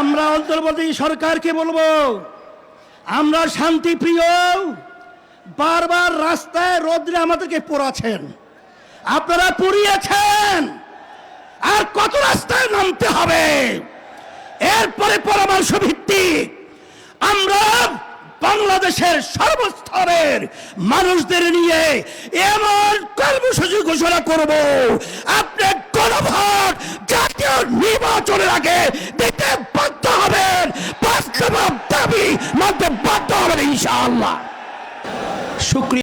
আমরা অন্তর্বর্তী সরকারকে বলব, আমরা শান্তি প্রিয় বারবার রাস্তায় রোদ্রে আমাদেরকে পোড়াছেন আপনারা পুড়িয়েছেন, আর কত রাস্তায় নামতে হবে? এরপরে পরামর্শ ভিত্তিক আমরা বাংলাদেশের সর্বস্তরের মানুষদের নিয়ে এমন কর্মসূচি ঘোষণা করব। আপনি জাতীয় নির্বাচনের আগে দিতে বাধ্য হবেন। বাস্তব দাবি মানতে বাধ্য হবেন ইনশাআল্লাহ। সুক্রিয়া